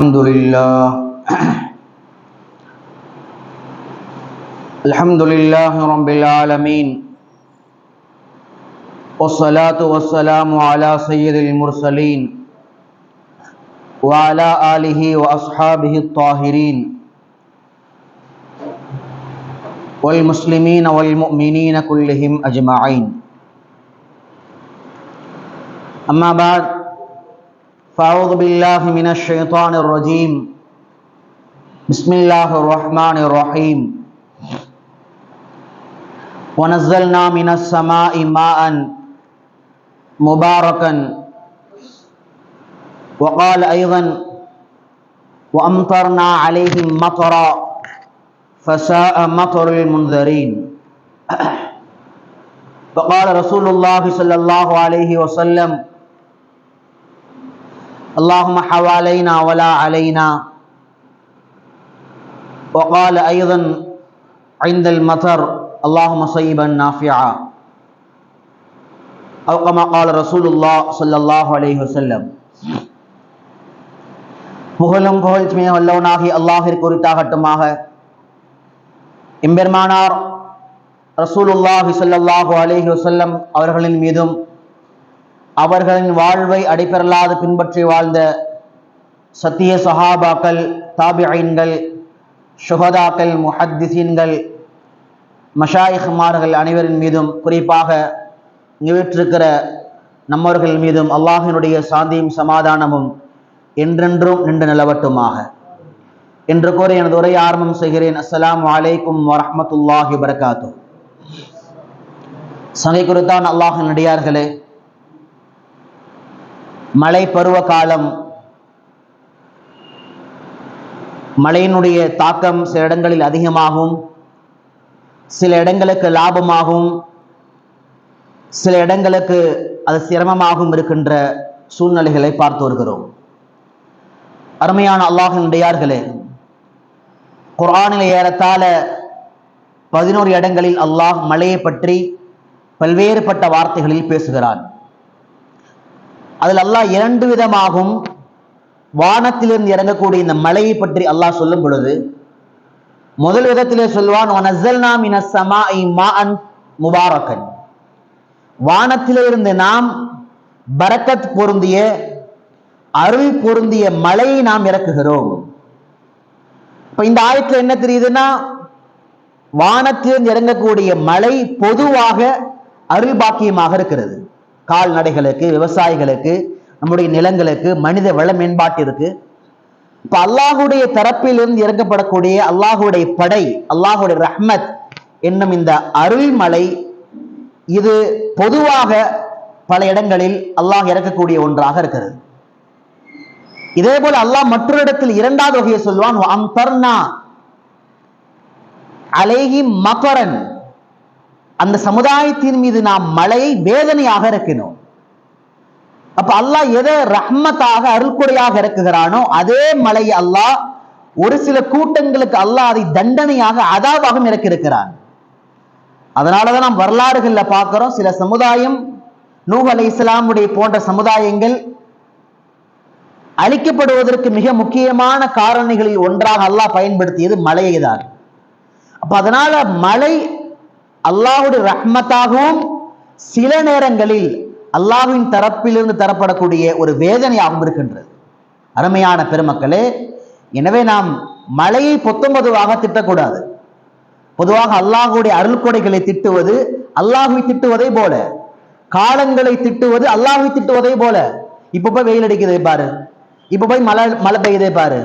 الحمد لله. الحمد لله رب العالمين. والصلاة والسلام على سيد المرسلين وعلى آله وأصحابه الطاهرين والمسلمين والمؤمنين كلهم أجمعين. أما بعد فأعوذ بالله من الشيطان الرجيم. بسم الله الرحمن الرحيم. ونزلنا من السماء ماء مباركا. وقال أيضا وأمطرنا عليهم مطرا فساء مطر المنذرين. وقال رسول الله صلى الله عليه وسلم اللهم حوالينا ولا علينا وقال أيضا عند المطر اللهم صيبا نافعا أو كما قال رسول الله صلى الله عليه وسلم புகழும் புகழ்ச்சிமையும் வல்லவனாகி அல்லாஹிற்கு உரித்தாகட்டுமாக எம்பெருமானார் ரசூலுல்லாஹி ஸல்லல்லாஹு அலைஹி வஸல்லம் அவர்களின் மீதும் அவர்களின் வாழ்வை அடிப்பெறலாது பின்பற்றி வாழ்ந்த சத்திய சஹாபாக்கள் தாபிஐன்கள் ஷுஹதாக்கள் முஹத்திசீன்கள் மஷாயிஹ்மார்கள் அனைவரின் மீதும் குறிப்பாக நிவிற்றிருக்கிற நம்மவர்கள் மீதும் அல்லாஹினுடைய சாந்தியும் சமாதானமும் என்றென்றும் நின்று நிலவட்டுமாக. என்று கூறி எனது உரை ஆரம்பம் செய்கிறேன். அஸ்லாம் வலைக்கும் வரமத்துல்லாஹி வரகாத்து சங்கை குறித்தான் அல்லாஹின் நடிகார்களே மழை பருவ காலம் மழையினுடைய தாக்கம் சில இடங்களில் அதிகமாகும். சில இடங்களுக்கு லாபமாகவும் சில இடங்களுக்கு அது சிரமமாகவும் இருக்கின்ற சூழ்நிலைகளை பார்த்து வருகிறோம். அருமையான அல்லாஹினுடையார்களே குரானில் ஏறத்தாழ பதினோரு இடங்களில் அல்லாஹ் மழையை பற்றி பல்வேறுபட்ட வார்த்தைகளில் பேசுகிறான். அதில் அல்லாஹ் இரண்டு விதமாகும். வானத்திலிருந்து இறங்கக்கூடிய இந்த மலையை பற்றி அல்லாஹ் சொல்லும் பொழுது முதல் விதத்திலே சொல்வான் முபாரக்கன் வானத்திலிருந்து நாம் பரக்கத் பொருந்திய அருள் பொருந்திய மலையை நாம் இறக்குகிறோம். இப்ப இந்த ஆயத்துல என்ன தெரியுதுன்னா வானத்திலிருந்து இறங்கக்கூடிய மலை பொதுவாக அருள் பாக்கியமாக இருக்கிறது. கால்நடைகளுக்கு விவசாயிகளுக்கு நம்முடைய நிலங்களுக்கு மனித வள மேம்பாட்டிற்கு இப்ப அல்லாஹுடைய தரப்பிலிருந்து இறங்கப்படக்கூடிய அல்லாஹுடைய படை அல்லாஹுடைய ரஹ்மத் என்னும் இந்த அருள்மலை இது பொதுவாக பல இடங்களில் அல்லாஹ் இறக்கக்கூடிய ஒன்றாக இருக்கிறது. இதே போல அல்லாஹ் மற்றொரு இடத்தில் இரண்டாவது வகையை சொல்வான் அலேஹி மகரன். அந்த சமுதாயத்தின் மீது நாம் மழையை வேதனையாக இறக்கினோம். அப்ப அல்லாஹ் எதை ரஹ்மத்தாக அருள்குடையாக இறக்குகிறானோ அதே மலை அல்லாஹ் ஒரு சில கூட்டங்களுக்கு அல்லாஹ் அதை தண்டனையாக அதாவாகவும் இறக்கியிருக்கிறான். அதனாலதான் நாம் வரலாறுகள்ல பார்க்கிறோம். சில சமுதாயம் நூஹ் அலை இஸ்லாமுடைய போன்ற சமுதாயங்கள் அழிக்கப்படுவதற்கு மிக முக்கியமான காரணிகளில் ஒன்றாக அல்லாஹ் பயன்படுத்தியது மலையை தான் அப்ப அதனால மலை அல்லாஹுடைய ரஹ்மத்தாகவும் சில நேரங்களில் அல்லாஹ்வின் தரப்பிலிருந்து தரப்படக்கூடிய ஒரு வேதனையாகவும் இருக்கின்றது. அருமையான பெருமக்களே எனவே நாம் மழையை பொத்தொன்பதுவாக திட்டக்கூடாது. பொதுவாக அல்லாஹுடைய அருள் கொடைகளை திட்டுவது அல்லாஹுவை திட்டுவதை போல. காலங்களை திட்டுவது அல்லாஹுவை திட்டுவதை போல. இப்ப போய் வெயில் அடிக்குதே பாரு. இப்ப போய் மழை மழை பெய்யுதே பாரு.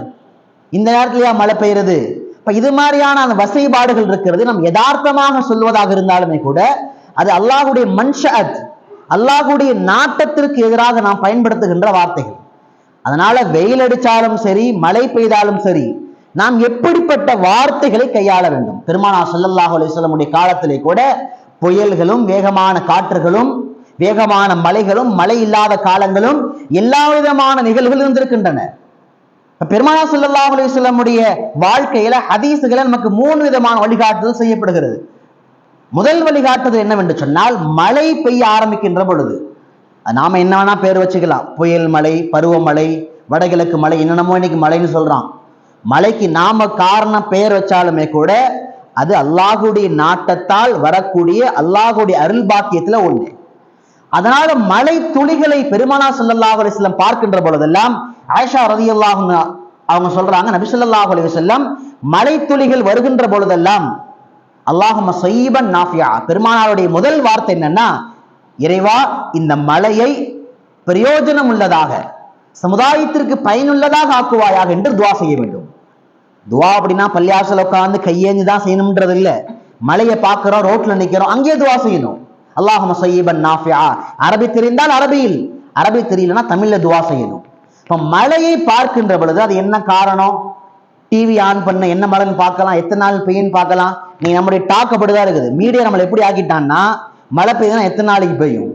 இந்த நேரத்துலயா மழை பெய்யுறது? இப்ப இது மாதிரியான அந்த வசைபாடுகள் இருக்கிறது நம்ம யதார்த்தமாக சொல்வதாக இருந்தாலுமே கூட அது அல்லாஹுடைய மன்ஷத் அல்லாஹுடைய நாட்டத்திற்கு எதிராக நாம் பயன்படுத்துகின்ற வார்த்தைகள். அதனால வெயில் அடிச்சாலும் சரி மழை பெய்தாலும் சரி நாம் எப்படிப்பட்ட வார்த்தைகளை கையாள வேண்டும்? பெருமானா ஸல்லல்லாஹு அலைஹி காலத்திலே கூட புயல்களும் வேகமான காற்றுகளும் வேகமான மலைகளும் மழை இல்லாத காலங்களும் எல்லா விதமான நிகழ்வுகள் இருந்திருக்கின்றன. பெருமானா ஸல்லல்லாஹு அலைஹி வஸல்லமுடைய வாழ்க்கையில ஹதீஸுகளை நமக்கு மூணு விதமான வழிகாட்டுதல் செய்யப்படுகிறது. முதல் வழிகாட்டுதல் என்னவென்று சொன்னால் மழை பெய்ய ஆரம்பிக்கின்ற பொழுது. நாம என்ன வேணா பேர் வச்சுக்கலாம். புயல் மழை பருவமழை வடகிழக்கு மலை என்னென்னமோ இன்னைக்கு மலைன்னு சொல்றான். மலைக்கு நாம காரணம் பெயர் வச்சாலுமே கூட அது அல்லாஹுடைய நாட்டத்தால் வரக்கூடிய அல்லாஹுடைய அருள் பாக்கியத்துல ஒண்ணு. அதனால மலை துளிகளை பெருமானா ஸல்லல்லாஹு அலிஸ்லம் பார்க்கின்ற பொழுதெல்லாம் ஆயிஷா ரதி அல்லாஹும் அவங்க சொல்றாங்க நபி அலி அலைஹி மலை துளிகள் வருகின்ற பொழுதெல்லாம் அல்லாஹும் சைபன் நாஃபியா பெருமானாருடைய முதல் வார்த்தை என்னன்னா இறைவா இந்த மலையை பிரயோஜனம் உள்ளதாக சமுதாயத்திற்கு பயனுள்ளதாக ஆக்குவாயாக என்று துவா செய்ய வேண்டும். துவா அப்படின்னா பள்ளியாசல உட்கார்ந்து கையேந்தி தான் செய்யணும்ன்றது இல்ல. மலையை பார்க்குறோம் ரோட்ல நிற்கிறோம் அங்கேயே துவா செய்யணும். அல்லாஹும் சையீபன் நாஃபியா அரபி தெரிந்தால் அரபியில். அரபி தெரியலன்னா தமிழ்ல துவா செய்யணும். இப்போ மழையை பார்க்கின்ற பொழுது அது என்ன காரணம்? டிவி ஆன் பண்ண என்ன மழைன்னு பார்க்கலாம். எத்தனை நாள் பெய்யுன்னு பார்க்கலாம். நீ நம்முடைய டாக் அப்படிதான் இருக்குது. மீடியா நம்மளை எப்படி ஆக்கிட்டான்னா மழை பெய்யுதுன்னா எத்தனை நாளைக்கு பெய்யும்?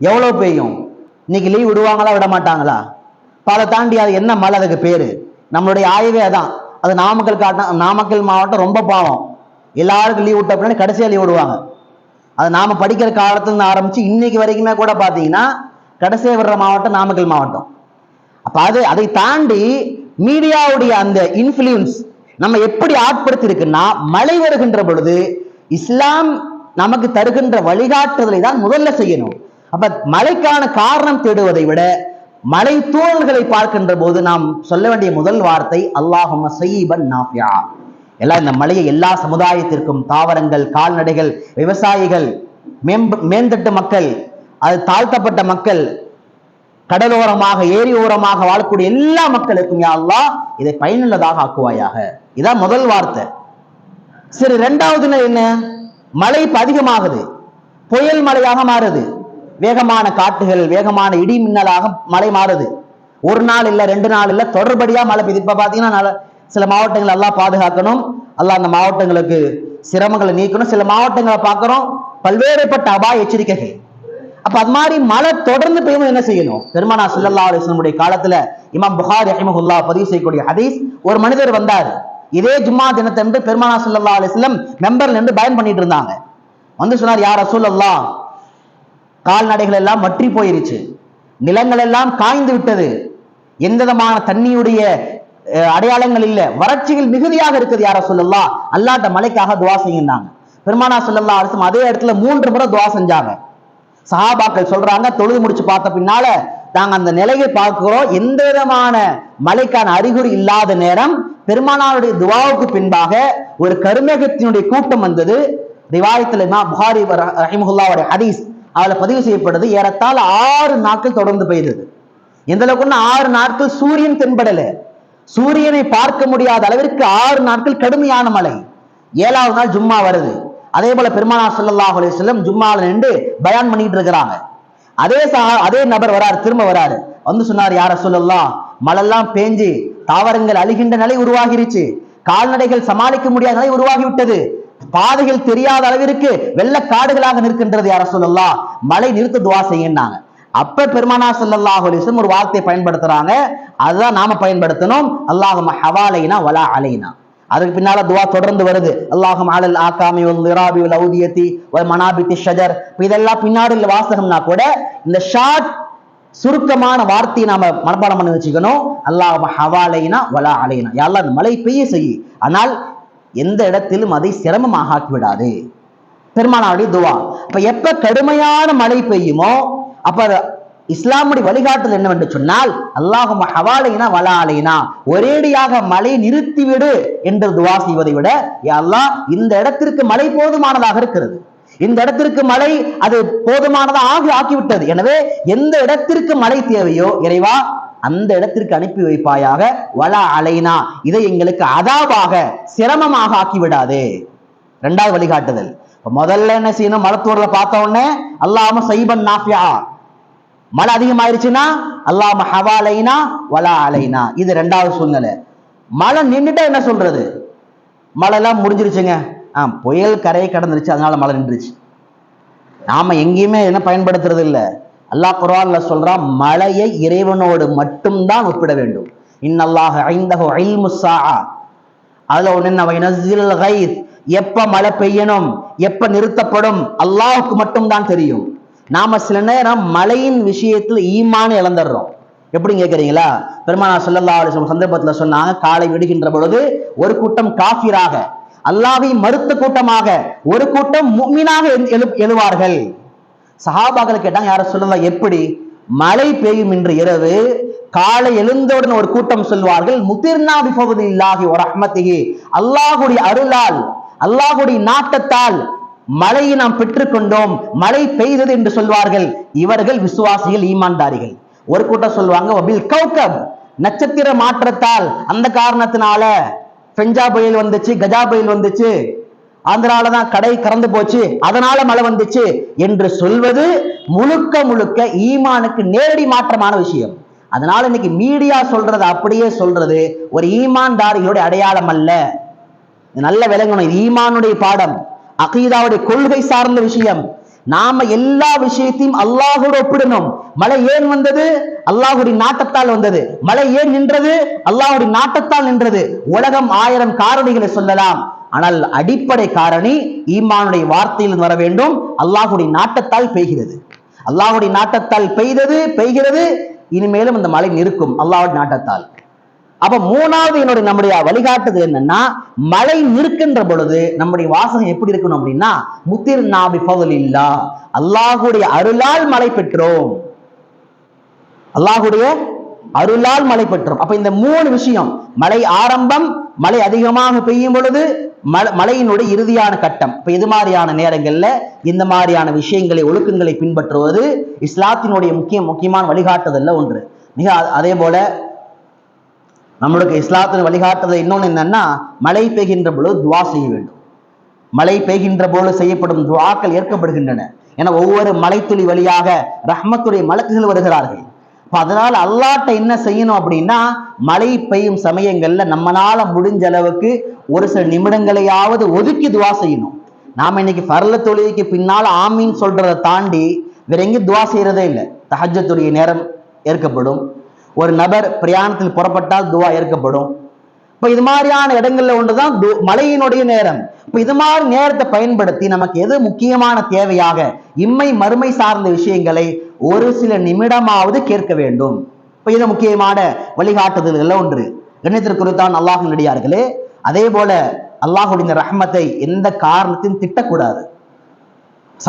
எவ்வளோ பெய்யும்? இன்னைக்கு லீவ் விடுவாங்களா விட மாட்டாங்களா? பல அதை தாண்டி அது என்ன மழை அதுக்கு பேர்? நம்மளுடைய ஆய்வே அதான். அது நாமக்கல் காட்ட நாமக்கல் மாவட்டம் ரொம்ப பாவம். எல்லாருக்கும் லீவ் விட்ட பின்னாடி கடைசியாக லீவ் விடுவாங்க. அது நாம் படிக்கிற காலத்துலேருந்து ஆரம்பித்து இன்னைக்கு வரைக்குமே கூட பார்த்தீங்கன்னா கடைசியாக விடுற மாவட்டம் நாமக்கல் மாவட்டம். அப்ப அது அதை தாண்டி மீடியாவுடைய அந்த இன்ஃபுளுன்ஸ் நம்ம எப்படி ஆட்படுத்தி இருக்குன்னா மழை வருகின்ற பொழுது இஸ்லாம் நமக்கு தருகின்ற வழிகாட்டுதலை தான் முதல்ல செய்யணும். அப்ப மழைக்கான காரணம் தேடுவதை விட மலை தூறல்களை பார்க்கின்ற போது நாம் சொல்ல வேண்டிய முதல் வார்த்தை அல்லாஹும்ம சையீபன் நாஃபியா. எல்லாம் இந்த மலையை எல்லா சமுதாயத்திற்கும் தாவரங்கள் கால்நடைகள் விவசாயிகள் மேம்ப மேந்தட்டு மக்கள் அது தாழ்த்தப்பட்ட மக்கள் கடலோரமாக ஏரி ஓரமாக வாழக்கூடிய எல்லா மக்களுக்கும் யா இதை பயனுள்ளதாக ஆக்குவாயாக. இதான் முதல் வார்த்தை. சரி ரெண்டாவதுல என்ன? மழை இப்ப அதிகமாகுது. புயல் மழையாக மாறுது. வேகமான காட்டுகள் வேகமான இடி மின்னலாக மழை மாறுது. ஒரு நாள் இல்லை ரெண்டு நாள் இல்லை தொடர்படியா மழை பெய்யுது இப்ப பாத்தீங்கன்னா சில மாவட்டங்கள் எல்லாம் பாதுகாக்கணும். எல்லாம் அந்த மாவட்டங்களுக்கு சிரமங்களை நீக்கணும். சில மாவட்டங்களை பார்க்குறோம் பல்வேறுபட்ட அபாய எச்சரிக்கைகள். அப்ப அது மாதிரி மழை தொடர்ந்து பெய்யும் என்ன செய்யணும்? பெருமானா ஸல்லல்லாஹு அலிஸ்லமுடைய காலத்துல இமாம் புகார் அஹிமஹுல்லா பதிவு செய்யக்கூடிய ஹதீஸ் ஒரு மனிதர் வந்தார். இதே ஜும்மா தினத்தன்று பெருமானா ஸல்லல்லாஹு அலிஸ்லம் மெம்பர்ல இருந்து பயன் பண்ணிட்டு இருந்தாங்க. வந்து சொன்னார் யார் ரசூலல்லாஹ் கால்நடைகள் எல்லாம் வற்றி போயிருச்சு. நிலங்கள் எல்லாம் காய்ந்து விட்டது. எந்த விதமான தண்ணியுடைய அஹ், அடையாளங்கள் இல்ல. வறட்சிகள் மிகுதியாக இருக்குது யார சொல்லலாம் அல்லாட்ட மலைக்காக துவா செய்யுந்தாங்க பெருமானா சொல்லலாம் அரசும் அதே இடத்துல மூன்று முறை துவா செஞ்சாங்க. சஹாபாக்கள் சொல்றாங்க தொழுது முடிச்சு பார்த்த பின்னால நாங்கள் அந்த நிலையை பார்க்கிறோம். எந்த விதமான மலைக்கான அறிகுறி இல்லாத நேரம் பெருமானாருடைய துவாவுக்கு பின்பாக ஒரு கருமேகத்தினுடைய கூட்டம் வந்தது. ரிவாயத்தில் புகாரி ரஹிமுல்லாவுடைய ஹதீஸ் அதில் பதிவு செய்யப்படுது. ஏறத்தால் ஆறு நாட்கள் தொடர்ந்து பெய்தது. எந்த அளவுக்குன்னா ஆறு நாட்கள் சூரியன் தென்படலை. சூரியனை பார்க்க முடியாத அளவிற்கு ஆறு நாட்கள் கடுமையான மழை. ஏழாவது நாள் ஜும்மா வருது. அதே போல பெருமானார் சல்லாஹ் அலிஸ்லம் ஜும்மால நின்று பயான் பண்ணிட்டு இருக்கிறாங்க. அதே சா அதே நபர் வராரு திரும்ப வராரு. வந்து சொன்னார் யார சொல்லலாம் மழெல்லாம் பேஞ்சு தாவரங்கள் அழுகின்ற நிலை உருவாகிருச்சு. கால்நடைகள் சமாளிக்க முடியாத நிலை உருவாகி விட்டது பாதைகள் தெரியாத அளவிற்கு வெள்ள காடுகளாக நிற்கின்றது யார சொல்லலாம் மழை நிறுத்த துவா செய்யினாங்க அப்ப பெருமானா ஸல்லல்லாஹு அலிஸ்லம் ஒரு வார்த்தையை பயன்படுத்துறாங்க. அதுதான் நாம பயன்படுத்தணும். அல்லாஹ் ஹவாலைனா வலா அலைனா. அதுக்கு பின்னால துவா தொடர்ந்து வருது. அல்லாஹும் அலல் ஆக்காமி வல் லிராபி வல் ஔதியத்தி ஒரு மனாபித்தி ஷஜர். இதெல்லாம் பின்னாடி உள்ள வாசகம்னா கூட இந்த ஷார்ட் சுருக்கமான வார்த்தையை நாம மனப்பாடம் பண்ணி வச்சுக்கணும். அல்லாஹ் ஹவாலைனா வலா அலைனா. யாரெல்லாம் அந்த மழை பெய்ய செய்யும் ஆனால் எந்த இடத்திலும் அதை சிரமமாக ஆக்கி விடாது. துவா. இப்ப எப்ப கடுமையான மழை பெய்யுமோ அப்ப இஸ்லாமுடைய வழிகாட்டுதல் என்னவென்று சொன்னால் அல்லாஹும் ஹவாலைனா வலா ஒரேடியாக மழை நிறுத்திவிடு என்று துவா செய்வதை விட அல்லாஹ் இந்த இடத்திற்கு மழை போதுமானதாக இருக்கிறது. இந்த இடத்திற்கு மழை அது போதுமானதாக ஆகி ஆக்கிவிட்டது. எனவே எந்த இடத்திற்கு மழை தேவையோ இறைவா அந்த இடத்திற்கு அனுப்பி வைப்பாயாக வள அலைனா இதை எங்களுக்கு அதாவாக சிரமமாக ஆக்கி விடாதே ரெண்டாவது வழிகாட்டுதல். முதல்ல என்ன செய்யணும்? மலத்தூர்ல பார்த்த உடனே அல்லாம சைபன் நாஃபியா மழை அதிகமாயிருச்சுன்னா அல்லாம ஹவாலைனா வலா அலைனா. இது ரெண்டாவது சூழ்நிலை. மழை நின்றுட்டா என்ன சொல்றது? மழை எல்லாம் முடிஞ்சிருச்சுங்க. ஆ புயல் கரையை கடந்துருச்சு அதனால மழை நின்றுச்சு. நாம எங்கேயுமே என்ன பயன்படுத்துறது இல்லை. அல்லாஹ் குரான்ல சொல்றான் மழையை இறைவனோடு மட்டும்தான் ஒப்பிட வேண்டும். இன்னல்லாஹ ஐந்தஹு ஐல்முசா அதுல ஒன்று என்ன? எப்ப மழை பெய்யணும் எப்ப நிறுத்தப்படும் அல்லாஹுக்கு மட்டும்தான் தெரியும். நாம சில நேரம் மழையின் விஷயத்துல ஈமான் இழந்துடுறோம். எப்படி கேட்குறீங்களா? பெருமானா சொல்லல்லா அலைஹி சந்தர்ப்பத்தில் சொன்னாங்க காலை விடுகின்ற பொழுது ஒரு கூட்டம் காஃபிராக அல்லாவை மறுத்த கூட்டமாக ஒரு கூட்டம் முக்மீனாக எழு- எழு- எழுவார்கள். சஹாபாக்கள் கேட்டாங்க யாரும் சொல்லலாம் எப்படி? மழை பெய்யும் இன்று இரவு காலை எழுந்தவுடன் ஒரு கூட்டம் சொல்வார்கள் முதிர்னா விபகுதி இல்லாஹி ஒரு ரஹ்மத்திஹி. அல்லாஹுடைய அருளால் அல்லாஹுடைய நாட்டத்தால் மழையை நாம் பெற்றுக்கொண்டோம். மழை பெய்தது என்று சொல்வார்கள். இவர்கள் விசுவாசிகள் ஈமான்தாரிகள். ஒரு கூட்டம் சொல்லுவாங்க வபில் கௌகப். நட்சத்திர மாற்றத்தால் அந்த காரணத்தினால பெஞ்சா புயல் வந்துச்சு கஜா புயல் வந்துச்சு. தான் கடை கறந்து போச்சு அதனால மழை வந்துச்சு என்று சொல்வது முழுக்க முழுக்க ஈமானுக்கு நேரடி மாற்றமான விஷயம். அதனால இன்னைக்கு மீடியா சொல்றது அப்படியே சொல்றது ஒரு ஈமான்தாரிகளுடைய அடையாளம் அல்ல. இது நல்ல விளங்கணும். இது ஈமானுடைய பாடம். அகீதாவுடைய கொள்கை சார்ந்த விஷயம். நாம எல்லா விஷயத்தையும் அல்லாஹோடு ஒப்பிடணும். மழை ஏன் வந்தது? அல்லாஹுடைய நாட்டத்தால் வந்தது. மழை ஏன் நின்றது? அல்லாஹுடைய நாட்டத்தால் நின்றது. உலகம் ஆயிரம் காரணிகளை சொல்லலாம். ஆனால் அடிப்படை காரணி ஈமானுடைய வார்த்தையில் வர வேண்டும். அல்லாஹுடைய நாட்டத்தால் பெய்கிறது. அல்லாஹுடைய நாட்டத்தால் பெய்தது பெய்கிறது. இனிமேலும் இந்த மழை நிற்கும். அல்லாஹுடைய நாட்டத்தால். அப்ப மூணாவது என்னுடைய நம்முடைய வழிகாட்டுது என்னன்னா மழை நிற்கின்ற பொழுது நம்முடைய வாசகம் எப்படி இருக்கணும் அப்படின்னா முத்திர் நாபி இல்லா அல்லாஹுடைய அருளால் மழை பெற்றோம். அல்லாஹுடைய அருளால் மழை பெற்றோம். அப்ப இந்த மூணு விஷயம் மழை ஆரம்பம் மழை அதிகமாக பெய்யும் பொழுது மலையினுடைய இறுதியான கட்டம். இப்ப இது மாதிரியான நேரங்கள்ல இந்த மாதிரியான விஷயங்களை ஒழுக்கங்களை பின்பற்றுவது இஸ்லாத்தினுடைய முக்கிய முக்கியமான வழிகாட்டுதல்ல ஒன்று. மிக அதே போல நம்மளுக்கு இஸ்லாத்தின் வழிகாட்டுறது இன்னொன்று என்னன்னா மழை பெய்கின்ற பொழுது துவா செய்ய வேண்டும். மழை பெய்கின்ற பொழுது செய்யப்படும் துவாக்கள் ஏற்கப்படுகின்றன. என ஒவ்வொரு மலைத்துளி வழியாக ரஹ்மத்துடைய மலக்குகள் வருகிறார்கள். இப்போ அதனால் அல்லாட்ட என்ன செய்யணும் அப்படின்னா மழை பெய்யும் சமயங்களில் நம்மளால முடிஞ்ச அளவுக்கு ஒரு சில நிமிடங்களையாவது ஒதுக்கி துவா செய்யணும். நாம இன்னைக்கு பரல தொழுகைக்கு பின்னால் ஆமீன் சொல்றதை தாண்டி வேற எங்கேயும் துவா செய்யறதே இல்லை. தஹஜத்துடைய நேரம் ஏற்கப்படும். ஒரு நபர் பிரயாணத்தில் புறப்பட்டால் துவா ஏற்கப்படும். இப்ப இது மாதிரியான இடங்கள்ல ஒன்றுதான் து- மலையினுடைய நேரம். இப்ப இது மாதிரி நேரத்தை பயன்படுத்தி நமக்கு எது முக்கியமான தேவையாக? இம்மை மறுமை சார்ந்த விஷயங்களை ஒரு சில நிமிடமாவது கேட்க வேண்டும். இப்ப இது முக்கியமான வழிகாட்டுதல்கள் ஒன்று. கண்ணியத்திற்குறித்தான் அல்லாஹ் நடிகார்களே அதே போல அல்லாஹுடைய இந்த ரஹ்மத்தை எந்த காரணத்தையும் திட்டக்கூடாது.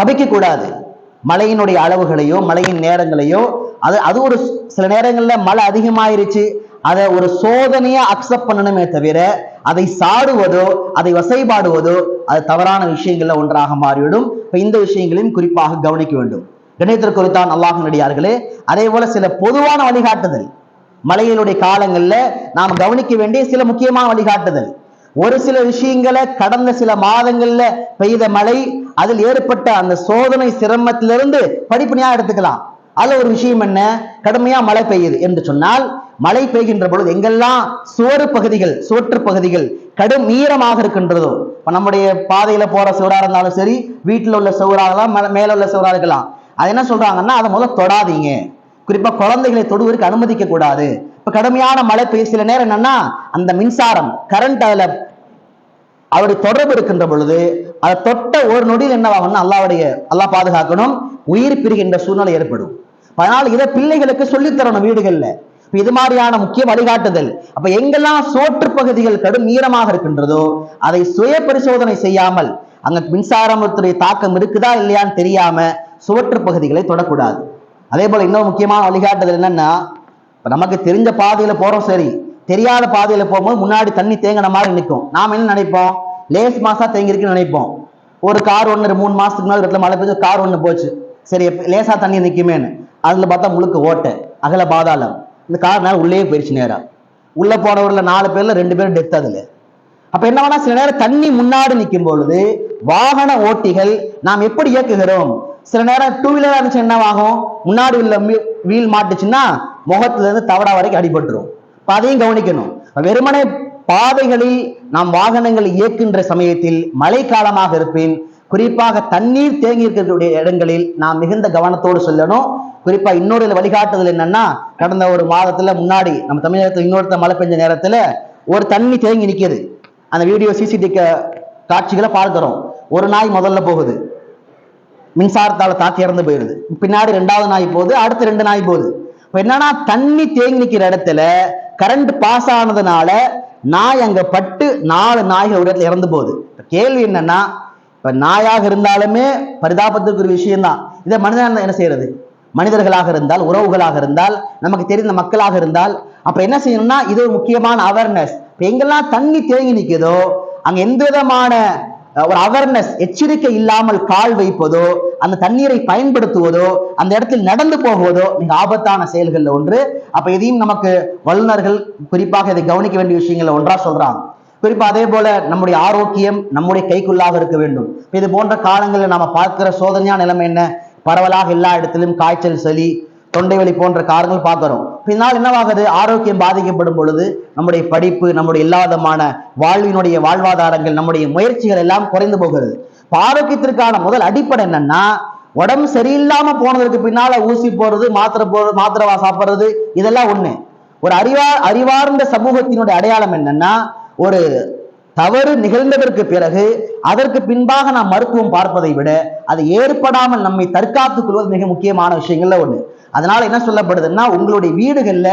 சபிக்க கூடாது மழையினுடைய அளவுகளையோ மழையின் நேரங்களையோ அது அது ஒரு சில நேரங்களில் மழை அதிகமாயிருச்சு. அதை ஒரு சோதனையை அக்செப்ட் பண்ணணுமே தவிர அதை சாடுவதோ அதை வசைபாடுவதோ அது தவறான விஷயங்கள்ல ஒன்றாக மாறிவிடும். இப்போ இந்த விஷயங்களையும் குறிப்பாக கவனிக்க வேண்டும். கணிதத்திற்கு அல்லாஹ் நடிகார்களே அதே போல சில பொதுவான வழிகாட்டுதல். மழையினுடைய காலங்களில் நாம் கவனிக்க வேண்டிய சில முக்கியமான வழிகாட்டுதல். ஒரு சில விஷயங்களை கடந்த சில மாதங்கள்ல பெய்த மழை அதில் ஏற்பட்ட அந்த சோதனை சிரமத்திலிருந்து படிப்படியா எடுத்துக்கலாம். அதுல ஒரு விஷயம் என்ன? கடுமையா மழை பெய்யுது என்று சொன்னால் மழை பெய்கின்ற பொழுது எங்கெல்லாம் சுவறு பகுதிகள் சுவற்று பகுதிகள் கடும் ஈரமாக இருக்கின்றதோ இப்போ நம்முடைய பாதையில போற சுவரா இருந்தாலும் சரி வீட்டில் உள்ள சுவரா இருக்கலாம் மேல- உள்ள சுவரா இருக்கலாம். அது என்ன சொல்றாங்கன்னா அதை முதல்ல தொடாதீங்க. குறிப்பா குழந்தைகளை தொடுவதற்கு அனுமதிக்க கூடாது. இப்ப கடுமையான மழை பெய்ய சில நேரம் என்னன்னா அந்த மின்சாரம் கரண்ட் அதுல அவருடைய தொடர்பு இருக்கின்ற பொழுது அதை தொட்ட ஒரு நொடியில் என்னவாகும்னா அல்லாவுடைய அல்லா பாதுகாக்கணும். உயிர் பிரிகின்ற சூழ்நிலை ஏற்படும். அதனால இதை பிள்ளைகளுக்கு சொல்லித் தரணும் வீடுகள்ல இது மாதிரியான முக்கிய வழிகாட்டுதல். அப்ப எங்கெல்லாம் சோற்று பகுதிகள் கடும் ஈரமாக இருக்கின்றதோ அதை சுய பரிசோதனை செய்யாமல் அங்க மின்சாரத்துடைய தாக்கம் இருக்குதா இல்லையான்னு தெரியாம சுவற்று பகுதிகளை தொடக்கூடாது. அதே போல இன்னொரு முக்கியமான வழிகாட்டுதல் என்னன்னா இப்ப நமக்கு தெரிஞ்ச பாதையில போறோம் சரி. தெரியாத பாதையில போகும்போது முன்னாடி தண்ணி தேங்கின மாதிரி நிற்கும் நாம என்ன நினைப்போம்? லேஸ் மாசா தேங்கியிருக்குன்னு நினைப்போம். ஒரு கார் ஒன்று மூணு மாசத்துக்கு முன்னாடி இடத்துல மழை பெய்ஞ்சு கார் ஒன்று போச்சு. சரி லேசா தண்ணி நிற்குமேன்னு அதில் பார்த்தா முழுக்க ஓட்டை அகல பாதாளம். இந்த கார் நேரம் உள்ளே போயிடுச்சு நேரம் உள்ள போனவர்ல நாலு பேரில் ரெண்டு பேரும் டெத் அதில். அப்போ என்ன வேணா சில நேரம் தண்ணி முன்னாடி நிற்கும் பொழுது வாகன ஓட்டிகள் நாம் எப்படி இயக்குகிறோம்? சில நேரம் டூ வீலராக இருந்துச்சு என்னவாகும் முன்னாடி உள்ள வீல் மாட்டுச்சுன்னா முகத்துலேருந்து தவடா தவறா வரைக்கும் அடிபட்டுரும். இப்போ அதையும் கவனிக்கணும். வெறுமனே பாதைகளில் நாம் வாகனங்கள் இயக்குகின்ற சமயத்தில் மழைக்காலமாக இருப்பின். குறிப்பாக தண்ணீர் தேங்கி இருக்கக்கூடிய இடங்களில் நாம் மிகுந்த கவனத்தோடு சொல்லணும். குறிப்பா இன்னொரு வழிகாட்டுதல் என்னன்னா கடந்த ஒரு மாதத்துல முன்னாடி நம்ம தமிழகத்தில் இன்னொருத்த மழை பெஞ்ச நேரத்துல ஒரு தண்ணி தேங்கி நிற்கிது அந்த வீடியோ சிசிடிவி காட்சிகளை பார்க்கிறோம். ஒரு நாய் முதல்ல போகுது. மின்சாரத்தால தாக்கி இறந்து போயிடுது பின்னாடி ரெண்டாவது நாய் போகுது அடுத்து ரெண்டு நாய் போகுது. இப்போ என்னன்னா தண்ணி தேங்கி நிற்கிற இடத்துல கரண்ட் பாஸ் ஆனதுனால நாய் அங்க பட்டு நாலு நாய்கள் ஒரு இடத்துல இறந்து போகுது. கேள்வி என்னன்னா இப்ப நாயாக இருந்தாலுமே பரிதாபத்துக்கு ஒரு விஷயம்தான். இதை மனிதன் என்ன செய்யறது? மனிதர்களாக இருந்தால் உறவுகளாக இருந்தால் நமக்கு தெரிந்த மக்களாக இருந்தால் அப்ப என்ன செய்யணும்னா இது ஒரு முக்கியமான அவேர்னஸ் இப்போ எங்கெல்லாம் தண்ணி தேங்கி நிற்குதோ அங்க எந்த விதமான ஒரு அவேர்னஸ் எச்சரிக்கை இல்லாமல் கால் வைப்பதோ அந்த தண்ணீரை பயன்படுத்துவதோ அந்த இடத்தில் நடந்து போகுவதோ மிக ஆபத்தான செயல்களில் ஒன்று. அப்போ இதையும் நமக்கு வல்லுநர்கள் குறிப்பாக இதை கவனிக்க வேண்டிய விஷயங்கள்ல ஒன்றா சொல்றாங்க. குறிப்பா அதே போல நம்முடைய ஆரோக்கியம் நம்முடைய கைக்குள்ளாக இருக்க வேண்டும். இது போன்ற காலங்களில் நாம பார்க்கிற சோதனையான நிலைமை என்ன? பரவலாக எல்லா இடத்திலும் காய்ச்சல் சளி தொண்டை வலி போன்ற காரணங்கள் பார்க்கிறோம். பின்னால் என்னவாகுது? ஆரோக்கியம் பாதிக்கப்படும் பொழுது நம்முடைய படிப்பு நம்முடைய இல்லாதமான வாழ்வினுடைய வாழ்வாதாரங்கள் நம்முடைய முயற்சிகள் எல்லாம் குறைந்து போகிறது. இப்போ ஆரோக்கியத்திற்கான முதல் அடிப்படை என்னன்னா உடம்பு சரியில்லாம போனதுக்கு பின்னால ஊசி போடுறது மாத்திரை போடுறது மாத்திரை சாப்பிடுறது இதெல்லாம் ஒண்ணு. ஒரு அறிவா அறிவார்ந்த சமூகத்தினுடைய அடையாளம் என்னன்னா ஒரு தவறு நிகழ்ந்ததற்கு பிறகு அதற்கு பின்பாக நாம் மருத்துவம் பார்ப்பதை விட அது ஏற்படாமல் நம்மை தற்காத்துக் கொள்வது மிக முக்கியமான விஷயங்கள்ல ஒண்ணு. அதனால என்ன சொல்லப்படுதுன்னா உங்களுடைய வீடுகள்ல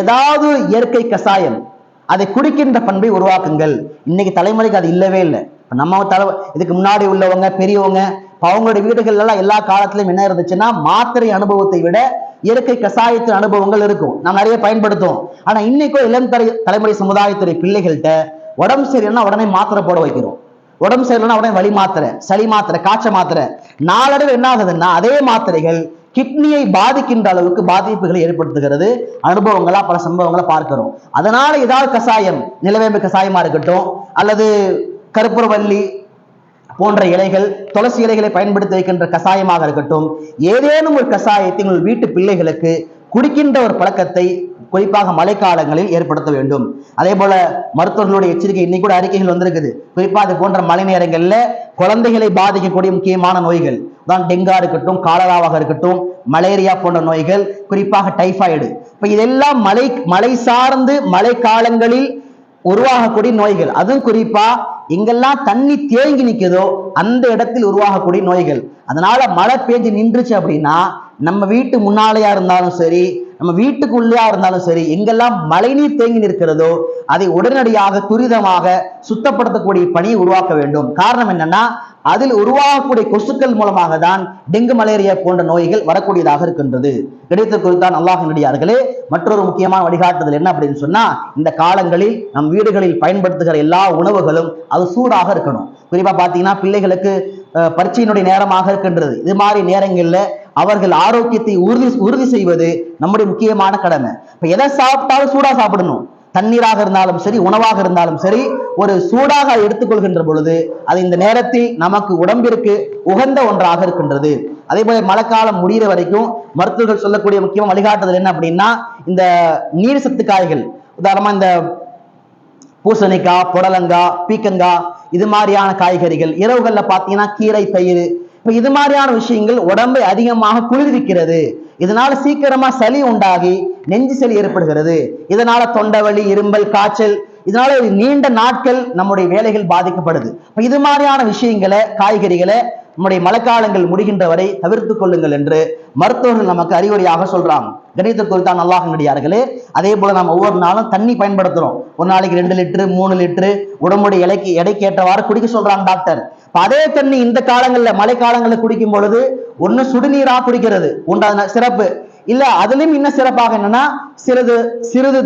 ஏதாவது இயற்கை கசாயம் அதை குடிக்கின்ற பண்பை உருவாக்குங்கள். இன்னைக்கு தலைமுறைக்கு அது இல்லவே இல்லை. நம்ம தலை இதுக்கு முன்னாடி உள்ளவங்க பெரியவங்க அவங்களுடைய வீடுகள்ல எல்லாம் எல்லா காலத்திலும் என்ன இருந்துச்சுன்னா மாத்திரை அனுபவத்தை விட இயற்கை கசாயத்தின் அனுபவங்கள் இருக்கும். நாம் நிறைய பயன்படுத்துவோம். ஆனா இன்னைக்கும் இளம் தலை தலைமுறை சமுதாயத்துடைய பிள்ளைகள்கிட்ட உடம்பு சரியில்லைன்னா உடனே மாத்திரை போட வைக்கிறோம். உடம்பு சரியில்லைன்னா உடனே வலி மாத்திரை சளி மாத்திரை காய்ச்ச மாத்திரை. நாளடைவு என்ன ஆகுதுன்னா அதே மாத்திரைகள் கிட்னியை பாதிக்கின்ற அளவுக்கு பாதிப்புகளை ஏற்படுத்துகிறது. அனுபவங்களா பல சம்பவங்களை பார்க்கிறோம். அதனால ஏதாவது கசாயம் நிலவேம்பு கசாயமா இருக்கட்டும் அல்லது கருப்புரவல்லி போன்ற இலைகள் துளசி இலைகளை பயன்படுத்தி வைக்கின்ற கசாயமாக இருக்கட்டும் ஏதேனும் ஒரு கசாயத்தை உங்கள் வீட்டு பிள்ளைகளுக்கு குடிக்கின்ற ஒரு பழக்கத்தை குறிப்பாக மழைக்காலங்களில் ஏற்படுத்த வேண்டும். அதே போல மருத்துவர்களுடைய எச்சரிக்கை இன்னைக்கு கூட அறிக்கைகள் வந்திருக்குது. குறிப்பா அது போன்ற மழை நேரங்களில் குழந்தைகளை பாதிக்கக்கூடிய முக்கியமான நோய்கள். தான் டெங்கா இருக்கட்டும் காலராவாக இருக்கட்டும் மலேரியா போன்ற நோய்கள் குறிப்பாக டைபாய்டு. இப்போ இதெல்லாம் மழை மழை சார்ந்து மழை காலங்களில் உருவாகக்கூடிய நோய்கள். அதுவும் குறிப்பா எங்கெல்லாம் தண்ணி தேங்கி நிக்குதோ அந்த இடத்தில் உருவாகக்கூடிய நோய்கள். அதனால மழை பெஞ்சு நின்றுச்சு அப்படின்னா நம்ம வீட்டு முன்னாலேயா இருந்தாலும் சரி நம்ம வீட்டுக்குள்ளேயா இருந்தாலும் சரி எங்கெல்லாம் மழைநீர் தேங்கி நிற்கிறதோ அதை உடனடியாக துரிதமாக சுத்தப்படுத்தக்கூடிய பணியை உருவாக்க வேண்டும். காரணம் என்னன்னா அதில் உருவாகக்கூடிய கொசுக்கள் மூலமாக தான் டெங்கு மலேரியா போன்ற நோய்கள் வரக்கூடியதாக இருக்கின்றது. கிடைத்த குறித்தான் அல்லாஹினுடையார்களே மற்றொரு முக்கியமான வழிகாட்டுதல் என்ன அப்படின்னு சொன்னா இந்த காலங்களில் நம் வீடுகளில் பயன்படுத்துகிற எல்லா உணவுகளும் அது சூடாக இருக்கணும். குறிப்பா பாத்தீங்கன்னா பிள்ளைகளுக்கு பரீட்சையினுடைய நேரமாக இருக்கின்றது. இது மாதிரி நேரங்கள்ல அவர்கள் ஆரோக்கியத்தை உறுதி உறுதி செய்வது நம்முடைய முக்கியமான கடமை. இப்போ எதை சாப்பிட்டாலும் சூடாக சாப்பிடணும். தண்ணீராக இருந்தாலும் சரி உணவாக இருந்தாலும் சரி ஒரு சூடாக எடுத்துக்கொள்கின்ற பொழுது அது இந்த நேரத்தில் நமக்கு உடம்பிற்கு உகந்த ஒன்றாக இருக்கின்றது. அதே போல மழைக்காலம் முடிகிற வரைக்கும் மருத்துவர்கள் சொல்லக்கூடிய முக்கியமான வழிகாட்டுதல் என்ன அப்படின்னா இந்த நீர் சத்து காய்கள். உதாரணமா இந்த பூசணிக்காய் புடலங்காய் பீக்கங்காய் இது மாதிரியான காய்கறிகள். இரவுகளில் பார்த்தீங்கன்னா கீரை பயிர் இப்ப இது மாதிரியான விஷயங்கள் உடம்பை அதிகமாக குளிர்விக்கிறது. இதனால சீக்கிரமா சளி உண்டாகி நெஞ்சு சளி ஏற்படுகிறது. இதனால தொண்டவலி இரும்பல் காய்ச்சல் இதனால நீண்ட நாட்கள் நம்முடைய வேலைகள் பாதிக்கப்படுது. இப்ப இது மாதிரியான விஷயங்களை காய்கறிகளை நம்முடைய மழைக்காலங்கள் முடிகின்ற வரை தவிர்த்து கொள்ளுங்கள் என்று மருத்துவர்கள் நமக்கு அறிவுரையாக சொல்றாங்க. கணிதத்தை நல்லா அல்லாஹினுடையார்களே அதே போல நம்ம ஒவ்வொரு நாளும் தண்ணி பயன்படுத்துறோம். ஒரு நாளைக்கு ரெண்டு லிட்டரு மூணு லிட்டரு உடம்புடைய இலைக்கு எடைக்கு ஏற்றவாறு குடிக்க சொல்றாங்க டாக்டர். அதே தண்ணி இந்த காலங்களில் மழை காலங்கள்ல குடிக்கும் பொழுது ஒன்று சுடுநீராக குடிக்கிறது உண்டான சிறப்பு. இல்லை அதுலேயும் இன்னும் சிறப்பாக என்னன்னா சிறிது சிறிது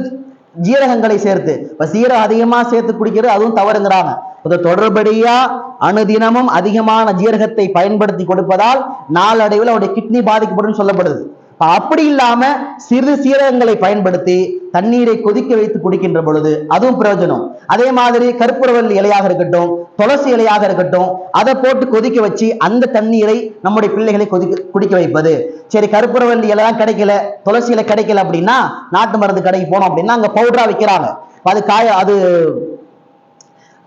ஜீரகங்களை சேர்த்து. இப்போ சீரகம் அதிகமாக சேர்த்து குடிக்கிறது அதுவும் தவறுங்கிறாங்க. இது தொடர்படியாக அணுதினமும் அதிகமான ஜீரகத்தை பயன்படுத்தி கொடுப்பதால் நாளடைவில் அவருடைய கிட்னி பாதிக்கப்படும் சொல்லப்படுது. அப்படி இல்லாம சிறு சீரகங்களை பயன்படுத்தி தண்ணீரை கொதிக்க வைத்து குடிக்கின்ற பொழுது அதுவும் பிரயோஜனம். அதே மாதிரி கற்பூரவல்லி இலையாக இருக்கட்டும் துளசி இலையாக இருக்கட்டும் அதை போட்டு கொதிக்க வச்சு அந்த தண்ணீரை நம்முடைய பிள்ளைகளை கொதிக்க குடிக்க வைப்பது. சரி கற்பூரவல்லி இலைலாம் கிடைக்கல துளசி இலை கிடைக்கல அப்படின்னா நாட்டு மருந்து கடைக்கு போனோம் அப்படின்னா அங்க பவுடரா விற்கிறாங்க அது காய அது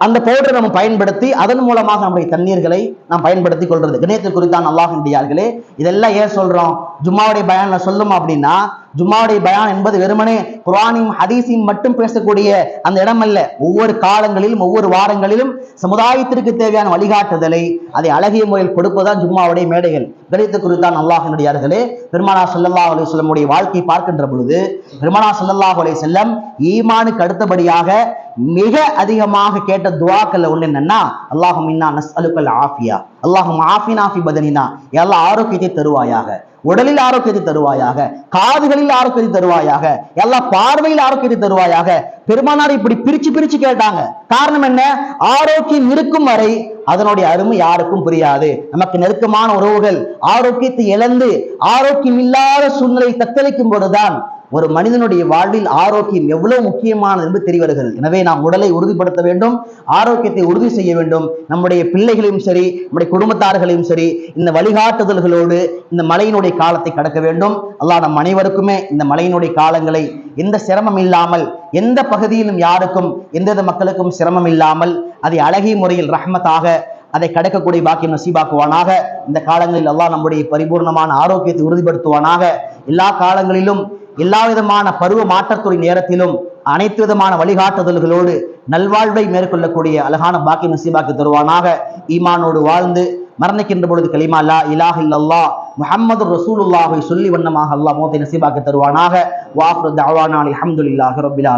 அந்த பவுடரை நம்ம பயன்படுத்தி அதன் மூலமாக நம்முடைய தண்ணீர்களை நாம் பயன்படுத்தி கொள்றது. கணேச குறித்தான் அல்லாஹின்டியார்களே இதெல்லாம் ஏன் சொல்றோம்? ஜும்மாவுடைய பயான்ல சொல்லும் அப்படின்னா ஜும்மாவுடைய பயான் என்பது வெறுமனே குரானையும் ஹதீஸையும் மட்டும் பேசக்கூடிய அந்த இடம் அல்ல. ஒவ்வொரு காலங்களிலும் ஒவ்வொரு வாரங்களிலும் சமுதாயத்திற்கு தேவையான வழிகாட்டுதலை அதை அழகிய முறையில் கொடுப்பதுதான் ஜும்மாவுடைய மேடைகள். கணித்து குறித்தான் அல்லாஹினுடையார்களே பெருமானா ஸல்லல்லாஹு அலி வஸல்லமுடைய வாழ்க்கையை பார்க்கின்ற பொழுது பெருமானா ஸல்லல்லாஹு அலி செல்லம் ஈமானுக்கு அடுத்தபடியாக மிக அதிகமாக கேட்ட துவாக்கள் உள்ள என்னன்னா அல்லாஹும் இன்னா நஸ்அலுக்கல் ஆஃபியா. அல்லாஹும் ஆஃபினா ஃபி பதனினா. எல்லா ஆரோக்கியத்தை தருவாயாக. உடலில் ஆரோக்கியத்தை தருவாயாக. காதுகளில் ஆரோக்கியத்தை தருவாயாக. எல்லா பார்வையில் ஆரோக்கியத்தை தருவாயாக. பெருமானார் இப்படி பிரிச்சு பிரிச்சு கேட்டாங்க. காரணம் என்ன? ஆரோக்கியம் இருக்கும் வரை அதனுடைய அருமை யாருக்கும் புரியாது. நமக்கு நெருக்கமான உறவுகள் ஆரோக்கியத்தை இழந்து ஆரோக்கியம் இல்லாத சூழ்நிலை தத்தளிக்கும் போதுதான் ஒரு மனிதனுடைய வாழ்வில் ஆரோக்கியம் எவ்வளவு முக்கியமானது என்று தெரிய வருகிறது எனவே நாம் உடலை உறுதிப்படுத்த வேண்டும் ஆரோக்கியத்தை உறுதி செய்ய வேண்டும். நம்முடைய பிள்ளைகளையும் சரி நம்முடைய குடும்பத்தார்களையும் சரி இந்த வழிகாட்டுதல்களோடு இந்த மலையினுடைய காலத்தை கடக்க வேண்டும். அல்லாஹ் நம் அனைவருக்குமே இந்த மலையினுடைய காலங்களை எந்த சிரமம் இல்லாமல் எந்த பகுதியிலும் யாருக்கும் எந்தெந்த மக்களுக்கும் சிரமம் இல்லாமல் அதை அழகிய முறையில் ரஹ்மத்தாக அதை கடக்கக்கூடிய பாக்கியம் நசீபாக்குவானாக. இந்த காலங்களில் எல்லாம் நம்முடைய பரிபூர்ணமான ஆரோக்கியத்தை உறுதிப்படுத்துவானாக. எல்லா காலங்களிலும் எல்லா விதமான பருவ மாற்றத்துறை நேரத்திலும் அனைத்து விதமான வழிகாட்டுதல்களோடு நல்வாழ்வை மேற்கொள்ளக்கூடிய அழகான பாக்கி நசீபாக்கி தருவானாக. ஈமானோடு வாழ்ந்து மரணிக்கின்ற பொழுது கலிமா லா இலாஹ் இல்லல்லா முஹம்மது ரசூலுல்லாஹை சொல்லி வண்ணமாக அல்லாஹ் மோத்தை நசீபாக்கி தருவானாக. வாஹ்ரு தஅவானா அல்ஹம்துலில்லாஹி ரப்பில்